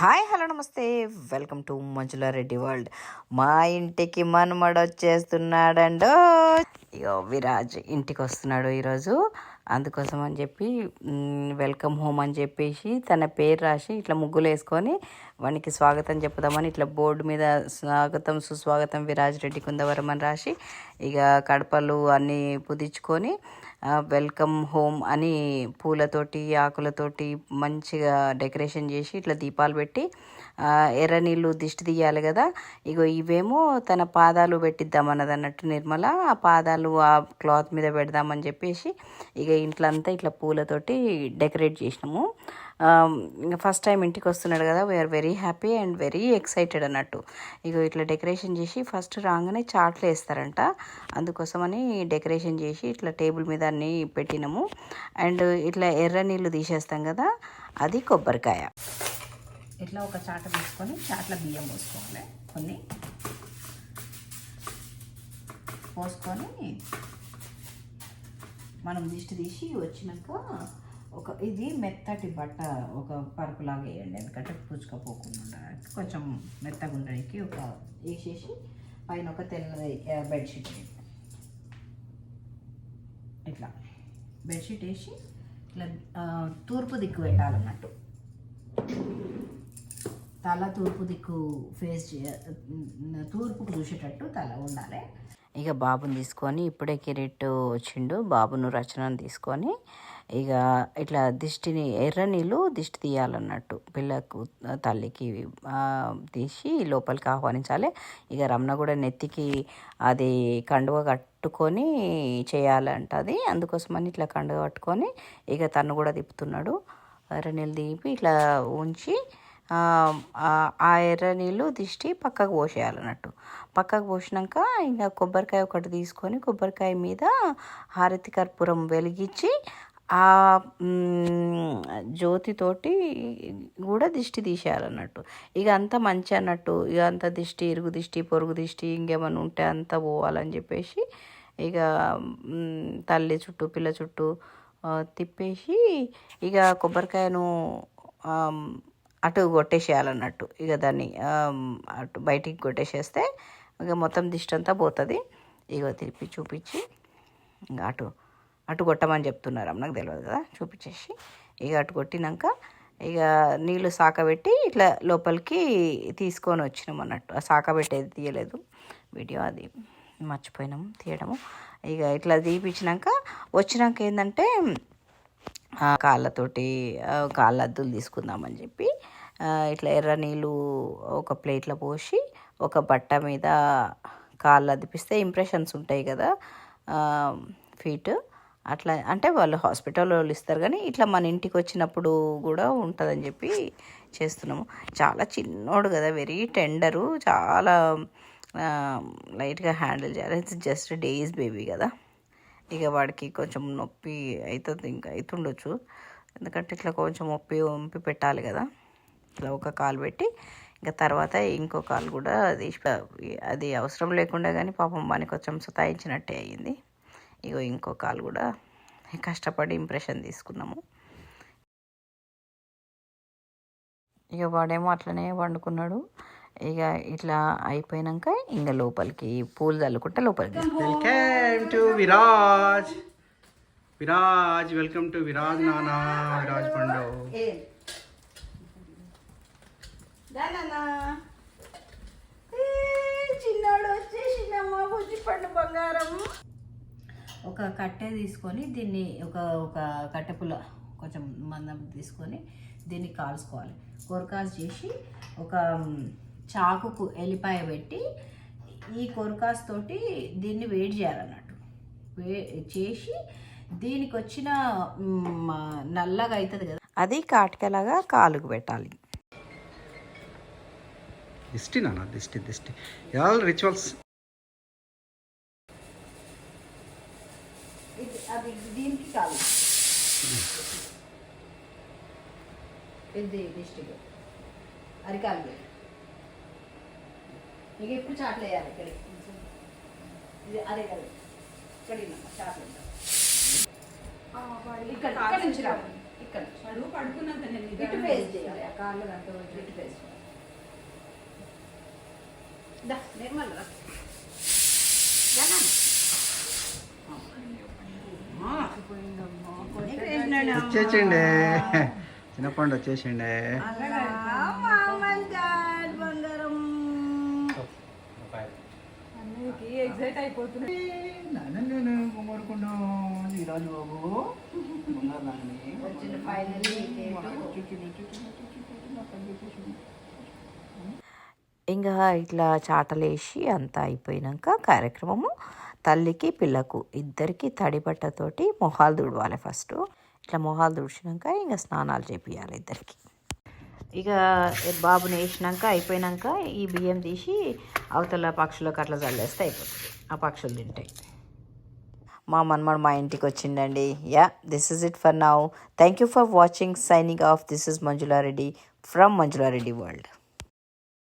Hi hello నమస్తే. Welcome to Manjula Reddy world. మా ఇంటికి మనమడు వచ్చేస్తున్నాడండో ఇగో విరాజ్ ఇంటికి వస్తున్నాడు ఈరోజు. అందుకోసం అని చెప్పి వెల్కమ్ హోమ్ అని చెప్పేసి తన పేరు రాసి ఇట్లా ముగ్గులు వేసుకొని వానికి స్వాగతం చెప్పుదామని ఇట్లా బోర్డు మీద స్వాగతం సుస్వాగతం విరాజ్ రెడ్డి కుందవరం అని రాసి ఇక కడపలు అన్నీ పుదించుకొని వెల్కమ్ హోమ్ అని పూలతోటి ఆకులతోటి మంచిగా డెకరేషన్ చేసి ఇట్లా దీపాలు పెట్టి ఎర్ర నీళ్ళు దిష్టి తీయాలి కదా. ఇగో ఇవేమో తన పాదాలు పెట్టిద్దామన్నది అన్నట్టు నిర్మల ఆ పాదాలు ఆ క్లాత్ మీద పెడదామని చెప్పేసి ఇక ఇంట్లో అంతా ఇట్లా పూలతోటి డెకరేట్ చేసినాము. ఫస్ట్ టైం ఇంటికి వస్తున్నాడు కదా we are very happy and very excited అన్నట్టు. ఇక ఇట్లా డెకరేషన్ చేసి ఫస్ట్ రాగానే చాట్లు వేస్తారంట. అందుకోసమని డెకరేషన్ చేసి ఇట్లా టేబుల్ మీద అన్నీ పెట్టినాము. అండ్ ఇట్లా ఎర్ర నీళ్ళు తీసేస్తాం కదా అది కొబ్బరికాయ. ఇట్లా ఒక చాట తీసుకొని చాట్ల బియ్యం పోసుకోవాలి కొన్ని పోసుకొని మనం దిష్టి తీసి వచ్చినాక ఒక ఇది మెత్తటి బట్ట ఒక పరుపులాగా వేయండి. ఎందుకంటే పూచుకపోకుండా కొంచెం మెత్తగా ఉండడానికి ఒక వేసేసి పైన ఒక తెల్లది బెడ్షీట్ వేయండి. ఇట్లా. బెడ్షీట్ వేసి ఇట్లా తూర్పు దిక్కు పెట్టాలన్నట్టు. తల తూర్పు దిక్కు ఫేస్ తూర్పుకు చూసేటట్టు తల ఉండాలి. ఇక బాబుని తీసుకొని ఇప్పుడే కిరీట్ వచ్చిండు. బాబును రచనను తీసుకొని ఇక ఇట్లా దిష్టిని ఎర్ర నీళ్ళు దిష్టి తీయాలన్నట్టు. పిల్లకు తల్లికి తీసి లోపలికి ఆహ్వానించాలి. ఇక రమణ కూడా నెత్తికి అది కండువ కట్టుకొని చేయాలంట అది అందుకోసమని ఇట్లా కండువ కట్టుకొని ఇక తను కూడా తిప్పుతున్నాడు. ఎర్ర నీళ్ళు దిపి ఇట్లా ఉంచి ఆ ఎర్ర నీళ్ళు దిష్టి పక్కకు పోసేయాలన్నట్టు. పక్కకు పోసినాక ఇంకా కొబ్బరికాయ ఒకటి తీసుకొని కొబ్బరికాయ మీద హారతి కర్పూరం వెలిగించి ఆ జ్యోతితోటి కూడా దిష్టి తీసేయాలన్నట్టు. ఇక అంతా మంచి అన్నట్టు ఇక అంత దిష్టి ఇరుగు దిష్టి పొరుగు దిష్టి ఇంకేమైనా ఉంటే అంతా పోవాలని చెప్పేసి ఇక తల్లి చుట్టూ పిల్ల చుట్టూ తిప్పేసి ఇక కొబ్బరికాయను అటు కొట్టేసేయాలన్నట్టు. ఇక దాన్ని అటు బయటికి కొట్టేసేస్తే ఇక మొత్తం దిష్టి అంతా పోతుంది. ఇక తిప్పి చూపించి ఇంకా అటు అటు కొట్టమని చెప్తున్నారు నాకు తెలియదు కదా. చూపించేసి. ఇక అటు కొట్టినాక ఇక నీళ్ళు సాకబెట్టి ఇట్లా లోపలికి తీసుకొని వచ్చినాం అన్నట్టు. ఆ సాకబెట్టేది తీయలేదు. వీడియో అది మర్చిపోయినాము తీయడము. ఇక ఇట్లా తీపిచ్చినాక వచ్చినాక ఏంటంటే కాళ్ళతోటి కాళ్ళ అద్దులు తీసుకుందామని చెప్పి ఇట్లా ఎర్ర నీళ్ళు ఒక ప్లేట్లో పోసి ఒక బట్ట మీద కాళ్ళు అదిపిస్తే ఇంప్రెషన్స్ ఉంటాయి కదా ఫీట్. అట్లా అంటే వాళ్ళు హాస్పిటల్ వాళ్ళు ఇస్తారు కానీ ఇట్లా మన ఇంటికి వచ్చినప్పుడు కూడా ఉంటుందని చెప్పి చేస్తున్నాము. చాలా చిన్నోడు కదా వెరీ టెండరు చాలా లైట్గా హ్యాండిల్ చేయాలి. ఇట్స్ జస్ట్ డేస్ బేబీ కదా. ఇక వాడికి కొంచెం నొప్పి అవుతుంది ఇంకా అవుతుండొచ్చు ఎందుకంటే ఇట్లా కొంచెం ఒప్పి వంపి పెట్టాలి కదా. ఇట్లా ఒక కాలు పెట్టి ఇంకా తర్వాత ఇంకో కాలు కూడా అది అది అవసరం లేకుండా కానీ పాపం వానికి కొంచెం సతాయించినట్టే అయ్యింది. ఇగో ఇంకో కాలు కూడా కష్టపడి ఇంప్రెషన్ తీసుకున్నాము. ఇక వాడేమో అట్లనే వండుకున్నాడు. ఇక ఇట్లా అయిపోయినాక ఇంకా లోపలికి పూలు చల్లుకుంటే లోపలికి welcome to Viraj Viraj welcome to Viraj నానా విరాజ్ పండు చిన్నాడు వచ్చేసిందమ్మా బుజ్జి పండు బంగారం. ఒక కట్టె తీసుకొని దీన్ని ఒక ఒక కట్టెపుల కొంచెం మందం తీసుకొని దీన్ని కాల్చుకోవాలి. కొరకాసు చేసి ఒక చాకుకు ఎల్లిపాయ పెట్టి ఈ కొరకాసు తోటి దీన్ని వేడి చేయాలన్నట్టు. వే చేసి దీనికి వచ్చిన నల్లగా అవుతుంది కదా అది కాటికలాగా కాలుకు పెట్టాలి. దిష్టి నాన్న దిష్టి దిష్టి. ఆల్ రిచువల్స్ ఇది అది కాదు. ఇది డిస్టిక్ అరికాలు ఇక ఎప్పుడు చాట్లు వేయాలి ఇక్కడ? ఇది అదే కదా. ఇక్కడ చాట్లు ఇక్కడ ఇక్కడ నుంచి రావాలి ఇక్కడ. వాడు పడుకున్నాక నేను ఇటు ఫేస్ చేయాలి. ఆ కాళ్ళు దాంట్లో ఇటు ఫేస్ చేయాలి. దా నిర్మల్ రా. రా నాన్న. వచ్చేసిండే వచ్చేసిండే ఈరాజు బాబు ఇంకా ఇట్లా చాటలేసి అంతా అయిపోయినాక కార్యక్రమము తల్లికి పిల్లకు ఇద్దరికి తడి బట్టతోటి మొహాలు తుడవాలి ఫస్ట్ ఇట్లా మొహాలు తుడిచినాక ఇంకా స్నానాలు చేపియాలి ఇద్దరికి. ఇక బాబుని వేసినాక అయిపోయినాక ఈ బియ్యం తీసి అవతల పక్షులకు అట్లా చల్లేస్తే అయిపోతుంది. ఆ పక్షులు తింటాయి మా మన్మడు మా ఇంటికి వచ్చిండండి. Yeah this is it for now. Thank you for watching signing off. This is Manjula Reddy from Manjula Reddy world.